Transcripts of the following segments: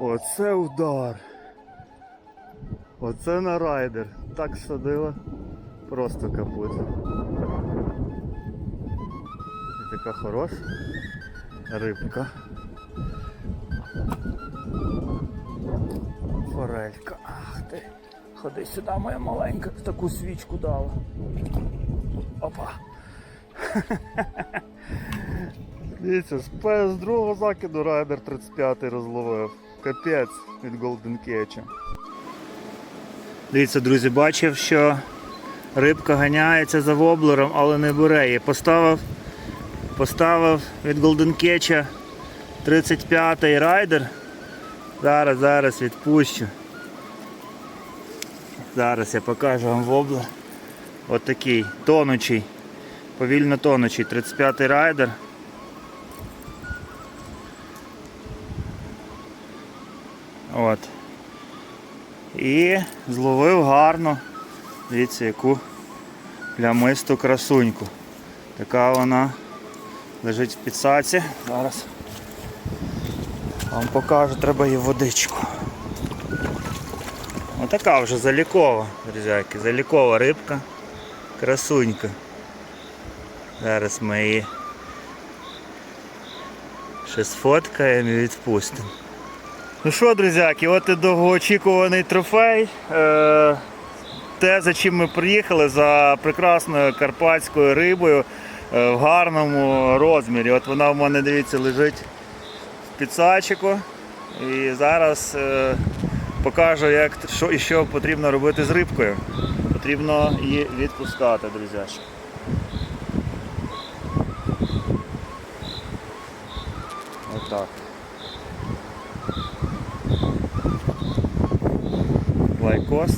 Оце удар. Оце на райдер. Так садила. Просто капут. І така хороша рибка. Форелька. Ах ти. Ходи сюди, моя маленька, таку свічку дала. Опа. Дивіться, з, другого закиду райдер 35 розловив. Капець від Golden Catch. Дивіться, друзі, бачив, що рибка ганяється за воблером, але не бере її. Поставив, поставив від Golden Catch 35-й райдер. Зараз, зараз відпущу. Зараз я покажу вам воблер. От тонучий, повільно тонучий 35-й райдер. От. І зловив гарно. Дивіться, яку плямисту красуньку. Така вона лежить в підсаці. Зараз вам покажу, треба її водичку. Отака вже залікова, друзяки, залікова рибка, красунька. Зараз ми її ще сфоткаємо і відпустимо. Ну що, друзяки, от і довгоочікуваний трофей. Е, те, за чим ми приїхали, за прекрасною карпатською рибою е, в гарному розмірі. От вона в мене, дивіться, лежить в підсачику. І зараз е, покажу, як, що і що потрібно робити з рибкою. Потрібно її відпускати, друзячки. Отак. Лайкос.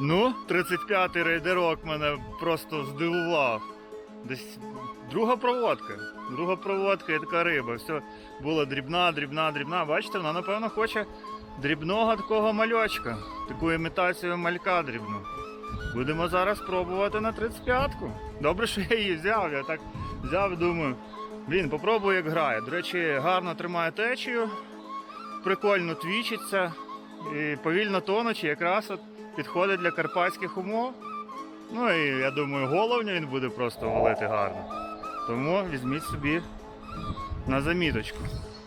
Ну, 35-й рейдерок мене просто здивував. Десь друга проводка. Друга проводка і така риба. Все було дрібна, дрібна, дрібна. Бачите, вона, напевно, хоче дрібного такого мальочка. Таку імітацію малька дрібну. Будемо зараз пробувати на 35-ку. Добре, що я її взяв. Я так взяв і думаю. Блін, попробую, як грає. До речі, гарно тримає течію, прикольно твічиться і повільно тонучи, якраз от підходить для карпатських умов. Ну і я думаю, головню він буде просто валити гарно. Тому візьміть собі на заміточку.